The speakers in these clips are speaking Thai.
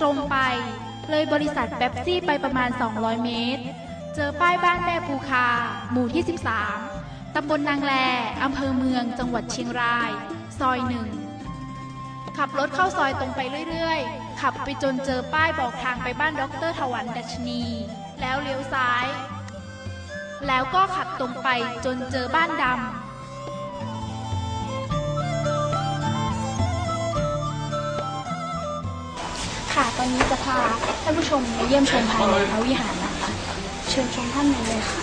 ตรงไป เลยบริษัทเป๊ปซี่ไปประมาณ 200 เมตร เจอป้ายบ้านแม่ภูคา หมู่ที่ 13 ตำบลนางแลอำเภอเมือง จังหวัดเชียงราย ซอยหนึ่ง ขับรถเข้าซอยตรงไปเรื่อยๆ ขับไปจนเจอป้ายบอกทางไปบ้านดรถวันดัชนี แล้วเลี้ยวซ้าย แล้วก็ขับตรงไปจนเจอบ้านดำ ค่ะ ตอนนี้จะพาท่านผู้ชมมาเยี่ยมชมภายในพระวิหารนะคะ เชิญชมท่านในเลยค่ะ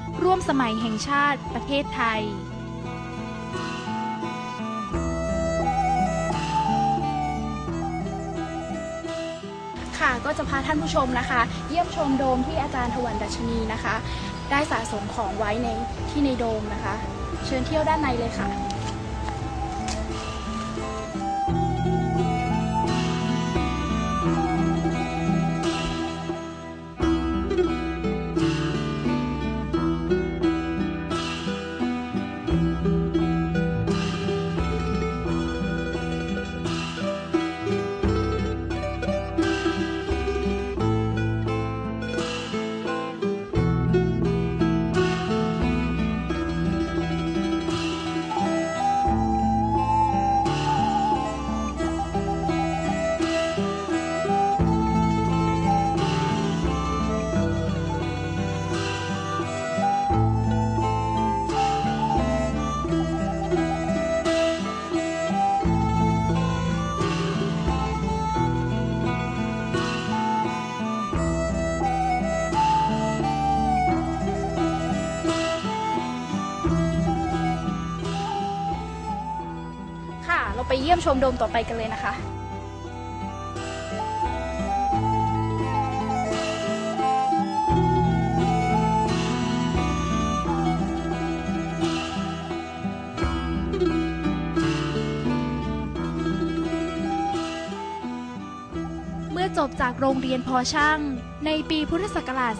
ร่วมสมัยแห่งชาติประเทศไทย ค่ะก็จะพาท่านผู้ชมนะคะ เยี่ยมชมโดมที่อาจารย์ถวันดัชนีนะคะ ได้สะสมของไว้ในที่ในโดมนะคะ เชิญเที่ยวด้านในเลยค่ะ เราไปเยี่ยมชมโดมต่อไปกันเลยนะคะเมื่อจบจากโรงเรียนพอช่าง ในปีพุทธศักราช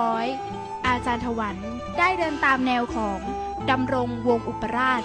2500 อาจารย์ถวันได้เดินตามแนวของดำรงวงอุปราช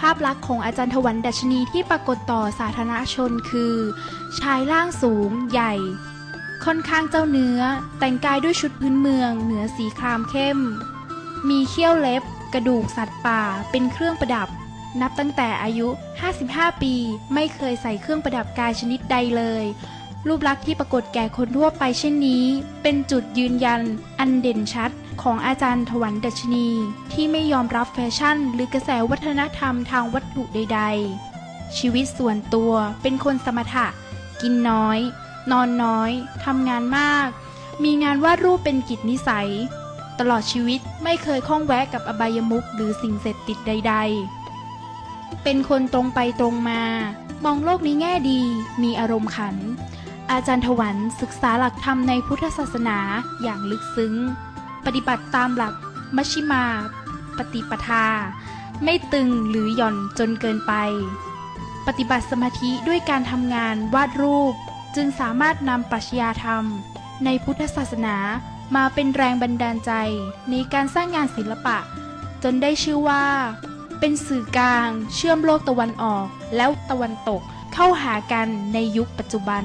ภาพลักษณ์ของอาจารย์ถวันดัชนีที่ปรากฏต่อสาธารณชนคือ ชายร่างสูง ใหญ่ ค่อนข้างเจ้าเนื้อ แต่งกายด้วยชุดพื้นเมือง เหนือสีครามเข้ม มีเขี้ยวเล็บ กระดูกสัตว์ป่า เป็นเครื่องประดับ นับตั้งแต่อายุ 55 ปี ไม่เคยใส่เครื่องประดับกายชนิดใดเลย รูปลักษณ์ที่ปรากฏแก่คนทั่วไปเช่นนี้ เป็นจุดยืนยัน อันเด่นชัด ของอาจารย์ถวันดัชนี ที่ไม่ยอมรับแฟชั่น หรือกระแสวัฒนธรรมทางวัตถุใด ๆ ชีวิตส่วนตัวเป็นคนสมถะ กินน้อย นอนน้อยทำงานมาก มีงานวาดรูปเป็นกิจนิสัย ตลอดชีวิตไม่เคยข้องแวะกับอบายมุขหรือสิ่งเสพติดใด ๆ เป็นคนตรงไปตรงมา มองโลกในแง่ดี มีอารมณ์ขันอาจารย์ถวันศึกษาหลักธรรมในพุทธศาสนาอย่างลึกซึ้ง ปฏิบัติตามหลักมัชชิมาปฏิปทา ไม่ตึงหรือหย่อนจนเกินไป ปฏิบัติสมาธิด้วยการทำงานวาดรูป จึงสามารถนำปรัชญาธรรม ในพุทธศาสนามาเป็นแรงบันดาลใจในการสร้างงานศิลปะ จนได้ชื่อว่า เป็นสื่อกลางเชื่อมโลกตะวันออกแล้วตะวันตกเข้าหากันในยุคปัจจุบัน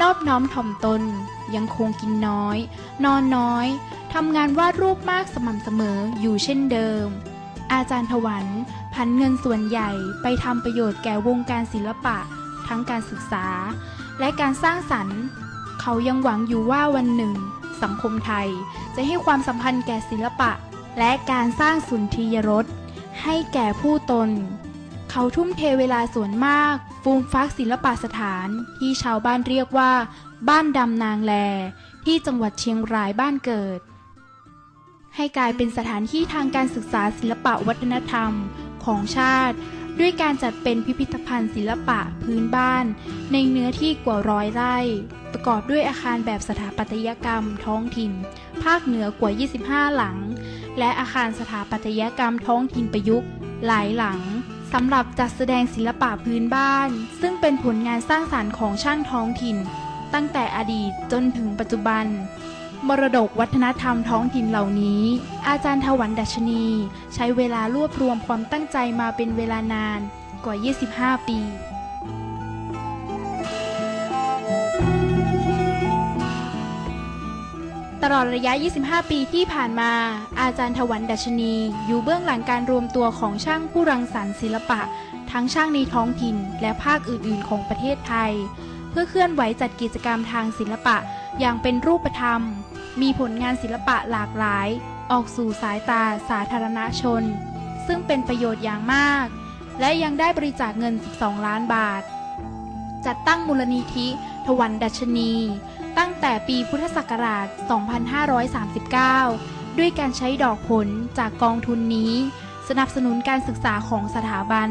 นอบน้อมถ่อมตน ยังคงกินน้อย นอนน้อยทำงานวาดรูปมากสม่ำเสมออยู่เช่นเดิม อาจารย์ถวันพันเงินส่วนใหญ่ไปทำประโยชน์แก่วงการศิลปะ ทั้งการศึกษา และการสร้างสรรค์ เขายังหวังอยู่ว่าวันหนึ่ง สังคมไทยจะให้ความสัมพันธ์แก่ศิลปะ และการสร้างสุนทรียรสให้แก่ผู้ตน เขาทุ่มเทเวลาส่วนมาก ฟูมฟักศิลปสถานที่ชาวบ้านเรียกว่า บ้านดำนางแล ที่จังหวัดเชียงรายบ้านเกิด ให้กลายเป็นสถานที่ทางการศึกษาศิลปะวัฒนธรรมของชาติ ด้วยการจัดเป็นพิพิธภัณฑ์ศิลปะพื้นบ้าน ในเนื้อที่กว่าร้อยไร่ ประกอบด้วยอาคารแบบสถาปัตยกรรมท้องถิ่น ภาคเหนือกว่า 25 หลัง และอาคารสถาปัตยกรรมท้องถิ่นประยุกต์หลายหลัง สำหรับจัดแสดงศิลปะพื้นบ้าน ซึ่งเป็นผลงานสร้างสารรค์ของช่างท้องถิ่น ตั้งแต่อดีตจนถึงปัจจุบัน มรดกวัฒนธรรมท้องถิ่นเหล่านี้ อาจารย์ถวันดัชนี ใช้เวลารวบรวมความตั้งใจมาเป็นเวลานานกว่า 25 ปี ตลอดระยะ 25 ปีที่ผ่านมา อาจารย์ถวันดัชนี อยู่เบื้องหลังการรวมตัวของช่างผู้รังสรรค์ศิลปะ ทั้งช่างในท้องถิ่น และภาคอื่น ๆ ของประเทศไทย เพื่อเคลื่อนไหวจัดกิจกรรมทางศิลปะอย่างเป็นรูปธรรม มีผลงานศิลปะหลากหลาย ออกสู่สายตาสาธารณชน ซึ่งเป็นประโยชน์อย่างมาก และยังได้บริจาคเงิน 12 ล้านบาท จัดตั้งมูลนิธิถวันดัชนี ตั้งแต่ปีพุทธศักราช 2539 ด้วยการใช้ดอกผลจากกองทุนนี้ สนับสนุนการศึกษาของสถาบัน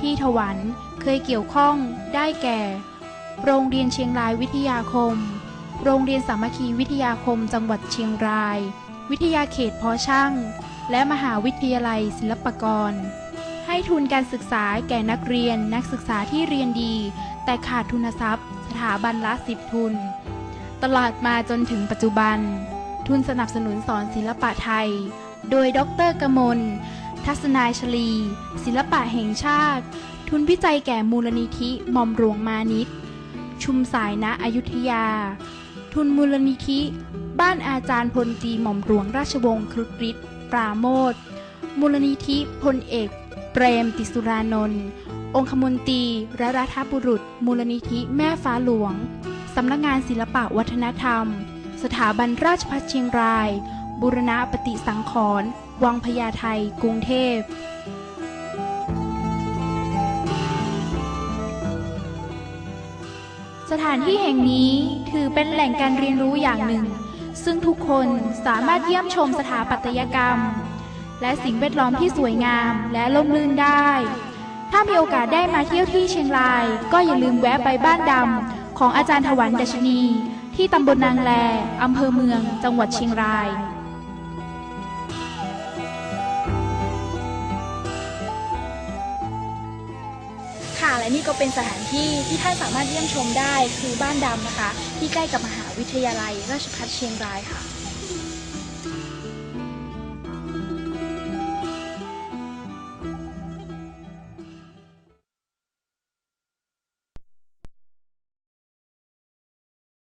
ที่ถวันเคยเกี่ยวข้องได้แก่ โรงเรียนเชียงรายวิทยาคม โรงเรียนสามัคคีวิทยาคมจังหวัดเชียงราย วิทยาเขตพอช่าง และมหาวิทยาลัยศิลปากร ให้ทุนการศึกษาแก่นักเรียนนักศึกษาที่เรียนดี แต่ขาดทุนทรัพย์ สถาบันละสิบทุน ตลอดมาจนถึงปัจจุบัน ทุนสนับสนุนสอนศิลปะไทย โดยดรกมล ทัศนายชลี ศิลปะแห่งชาติ ทุนวิจัยแก่มูลนิธิหม่อมหลวงมานิตชุมสายณอยุธยา ทุนมูลนิธิ บ้านอาจารย์พลตีหม่อมหลวงราชวงศ์ครุฑฤทธิ์ปราโมทมูลนิธิพลเอก เปรมติสุรานนท์องคมนตรีและรัฐบุรุษ มูลนิธิแม่ฟ้าหลวง สำนักงานศิลปะวัฒนธรรม สถาบันราชภัฏเชียงราย บุรณะปฏิสังขรณ์วังพญาไทกรุงเทพ สถานที่แห่งนี้ถือเป็นแหล่งการเรียนรู้อย่างหนึ่ง ซึ่งทุกคนสามารถเยี่ยมชมสถาปัตยกรรม และสิ่งแวดล้อมที่สวยงามและล่มลื่นได้ ถ้ามีโอกาสได้มาเที่ยวที่เชียงราย ก็อย่าลืมแวะไปบ้านดำ ของอาจารย์ถวันดัชนี ที่ตำบลนางแลอำเภอเมือง จังหวัดเชียงรายค่ะและนี่ก็เป็นสถานที่ที่ท่านสามารถเยี่ยมชมได้คือบ้านดำนะคะ ที่ใกล้กับมหาวิทยาลัยราชภัฏเชียงรายค่ะ